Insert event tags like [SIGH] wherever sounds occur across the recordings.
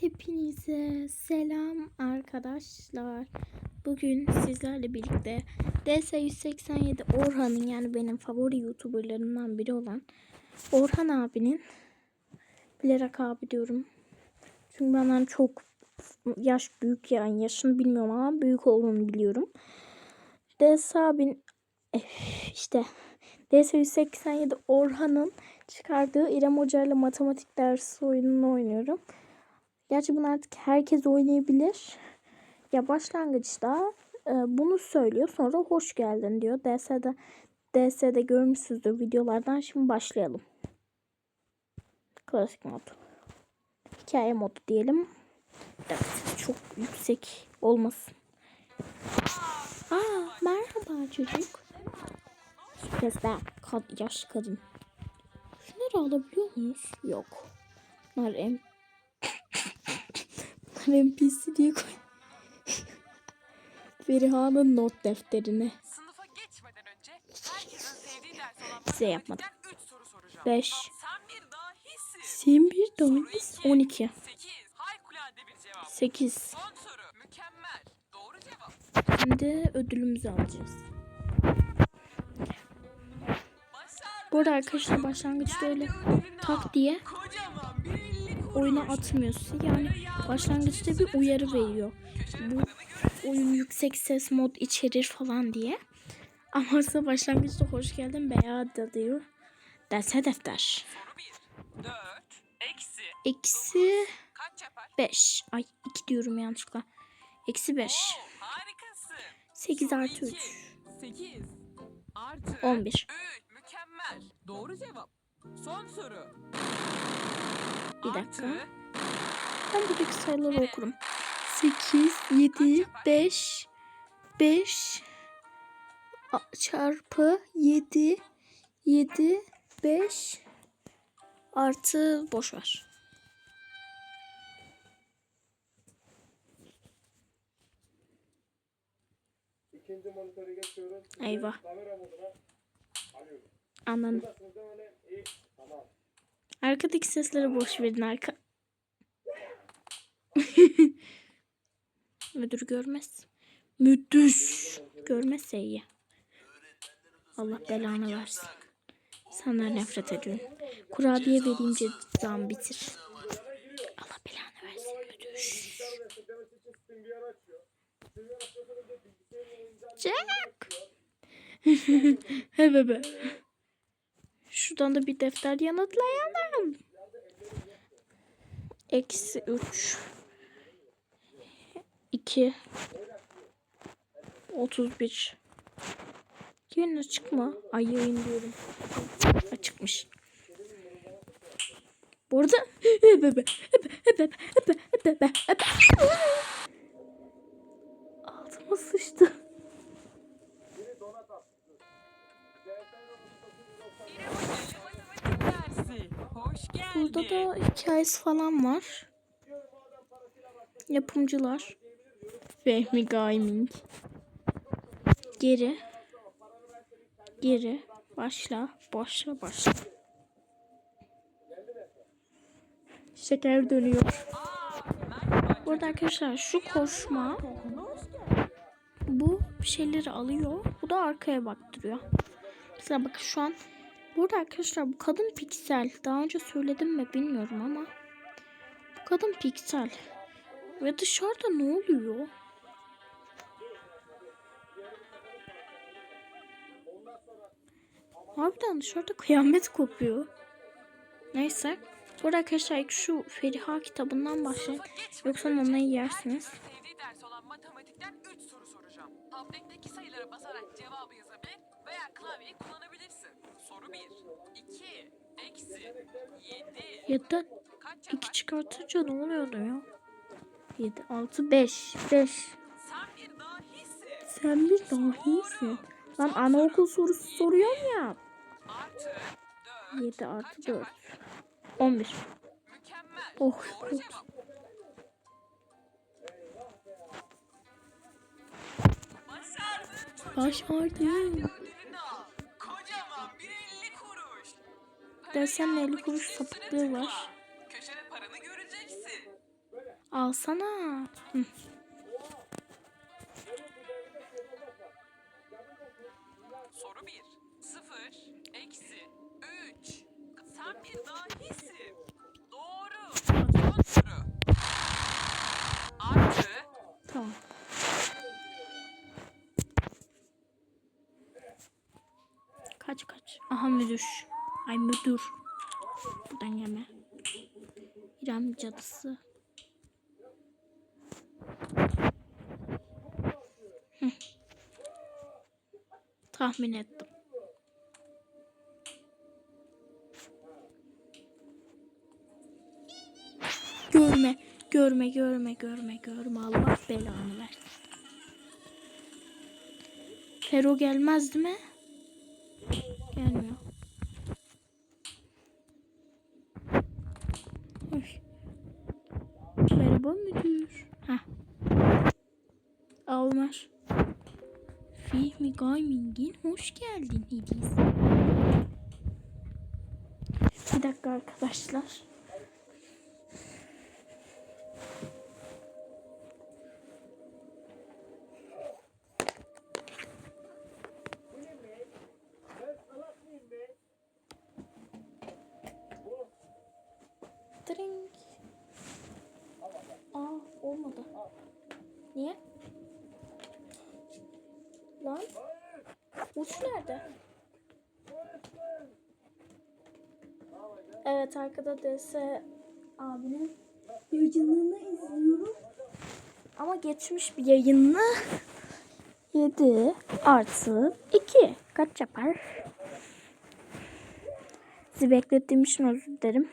Hepinize selam arkadaşlar. Bugün sizlerle birlikte DS187 Orhan'ın yani benim favori YouTuberlarımdan biri olan Orhan abinin bilerek abi diyorum. Çünkü benden çok yaş büyük yani yaşını bilmiyorum ama büyük olduğunu biliyorum. DS abin eh, işte DS187 Orhan'ın çıkardığı İrem Hoca ile matematik dersi oyununu oynuyorum. Gerçi bunu artık herkes oynayabilir. Ya başlangıçta e, bunu söylüyor. Sonra hoş geldin diyor. DS'de DS'de görmüşsünüzdür videolardan. Şimdi başlayalım. Klasik mod. Hikaye modu diyelim. Evet, çok yüksek olmasın. Aa, merhaba çocuk. Sürpriz ben. Kad yaş kadın. Şunları alabiliyor muyuz? Yok. Bunlar NPC diye koy. [LAUGHS] Feriha'nın not defterine. Sınıfa geçmeden önce herkesin sevdiği ders olan Size yapmadım. 3 soru soracağım. 5. Sen bir dahisin. Sen bir iki. 12. 8. Harikulade bir cevap. 8. Son soru. Mükemmel. Doğru cevap. Şimdi ödülümüzü alacağız. Başardın. Bu arada arkadaşlar başlangıçta öyle tak diye oyuna atmıyorsun. Yani başlangıçta bir uyarı veriyor. Bu oyun yüksek ses mod içerir falan diye. Ama sonra başlangıçta hoş geldin beya da diyor. Derse defter. Soru 1. 4. Eksi. Eksi Kaç yapar? 5. Ay 2 diyorum yanlışlıkla. Eksi 5. Oo, harikasın. 8 Soru artı 3. iki. 8. Artı. 11. 3. Mükemmel. Doğru cevap. Son soru. Bir dakika. Ben buradaki sayıları okurum. 8, 7, 5, 5 çarpı 7, 7, 5 artı boş ver. İkinci monitörü geçiyoruz. Eyvah. Anladım. Tamam. Arkadaki sesleri boş verin arka. [LAUGHS] Müdür görmez. Müdür görmezse iyi. Allah belanı versin. Senden nefret ediyorum. Kurabiye verince zam bitir. Allah belanı versin müdür. Jack. [LAUGHS] He bebe. Şuradan da bir defter yanıtlayalım. Eksi 3. 2. 31. Yayın açık mı? Ay yayın diyorum. Açıkmış. Bu arada Altıma sıçtı. Burada da hikayesi falan var. Yapımcılar. Fehmi Gaming. Geri. Geri. Başla. Başla. Başla. Şeker dönüyor. Merhaba. Bu arada arkadaşlar şu koşma bu şeyleri alıyor. Bu da arkaya baktırıyor. Mesela bakın şu an burada arkadaşlar bu kadın piksel. Daha önce söyledim mi bilmiyorum ama bu kadın piksel. Ve dışarıda ne oluyor? Harbiden dışarıda kıyamet kopuyor. Neyse. Burada arkadaşlar ilk şu Feriha kitabından başlayın. Yoksa onu yersiniz. sevdiği ders olan matematikten 3 soru soracağım. Tabletteki sayılara basarak cevabı yazabilir veya klavyeyi kullanabilirsin. Soru 1. 2. Eksi. 7. Ya da Kaç 2 yapar? çıkartınca ne oluyordu ya? 7, 6, 5. 5. Sen bir dahisin. Sen bir dahisin. Lan anaokul sorusu soruyorum ya. Artı 4. 7 artı Kaç 4. yapar? 11. Mükemmel. Oh, Doğru cevap. Başardın Dersen 50 almak kuruş sapıklığı var. Köşede paranı göreceksin. Alsana. Hı. Soru 1. 0, eksi, 3. Sen bir dahisin. Doğru. Son soru. Artı, Tamam. Kaç kaç. Aha müdür. Ay müdür. Buradan yeme. İrem cadısı. Tahmin ettim. Görme, görme, görme, görme, görme. Allah belanı versin. Fero gelmez değil mi? Gelmiyor. Merhaba müdür. Heh. Almer. Fihmi Gaming'in hoş geldin hediyesi. Bir dakika arkadaşlar. Niye? Lan. Uç nerede? Evet arkada DS abinin yayınını izliyorum. Ama geçmiş bir yayını 7 artı 2 kaç yapar? Sizi beklettiğim için özür dilerim.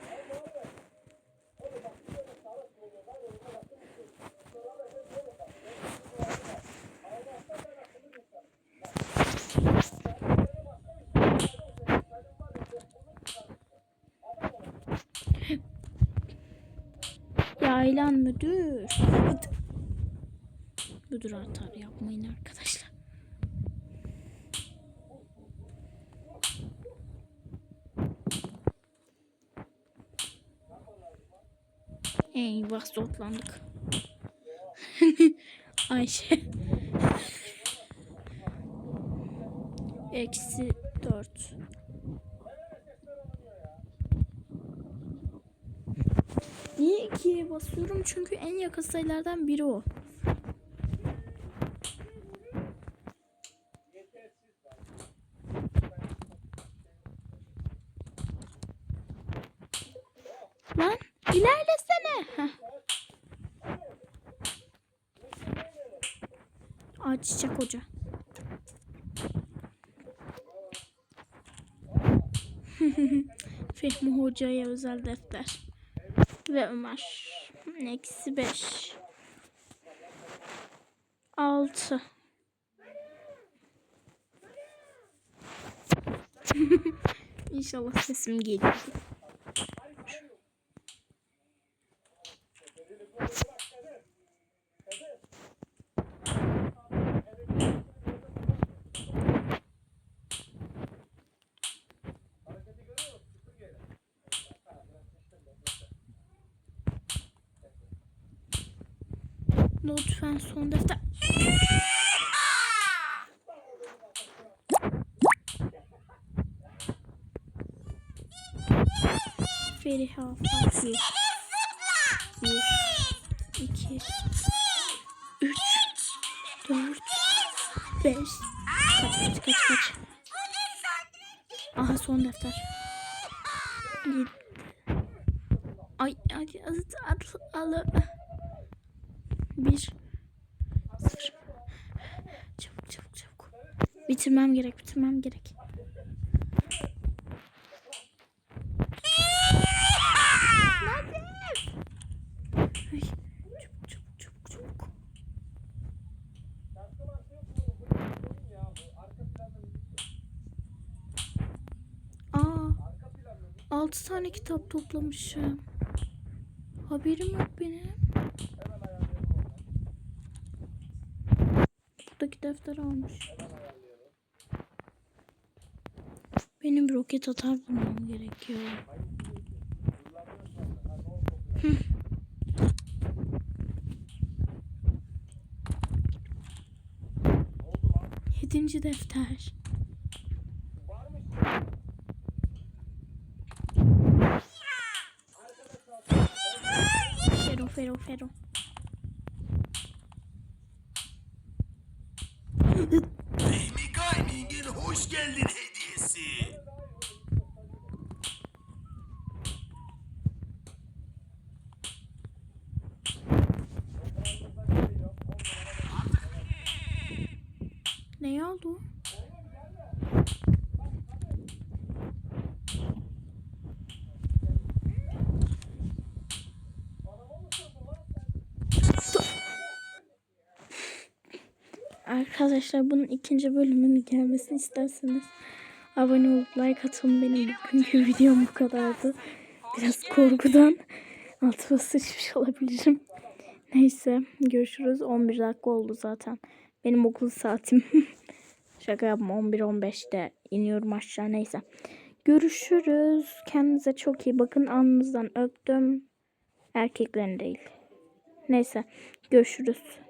Yaylan müdür. Hadi. Müdür atar yapmayın arkadaşlar. Eyvah zotlandık. [LAUGHS] Ayşe. Eksi dört. İkiye basıyorum? Çünkü en yakın sayılardan biri o. Lan ilerlesene. Heh. Aa hoca. [LAUGHS] Fehmi Hoca'ya özel defter. Ve Ömer. Eksi beş. Altı. [LAUGHS] İnşallah sesim geliyor. Lütfen son defter. Feriha Fatih. Bir, iki, üç, dört, beş. Kaç kaç kaç kaç. Aha son defter. Yedi. Ay ay al al al. Bir. Sıfır. Çabuk çabuk çabuk. Bitirmem gerek bitirmem gerek. Aa, altı tane kitap toplamışım. Haberim yok benim. defter almış. Benim roket atar bulmam gerekiyor. Yedinci defter. Fero, fero, fero. Fehmi Gaming'in hoş geldin hediyesi. Ne oldu? Arkadaşlar bunun ikinci bölümünün gelmesini isterseniz abone olup like atın. Benim bugünkü videom bu kadardı. Biraz korkudan altıma sıçmış olabilirim. Neyse görüşürüz. 11 dakika oldu zaten. Benim okul saatim. [LAUGHS] Şaka yapma 11-15'te iniyorum aşağı neyse. Görüşürüz. Kendinize çok iyi bakın. Alnınızdan öptüm. Erkeklerin değil. Neyse görüşürüz.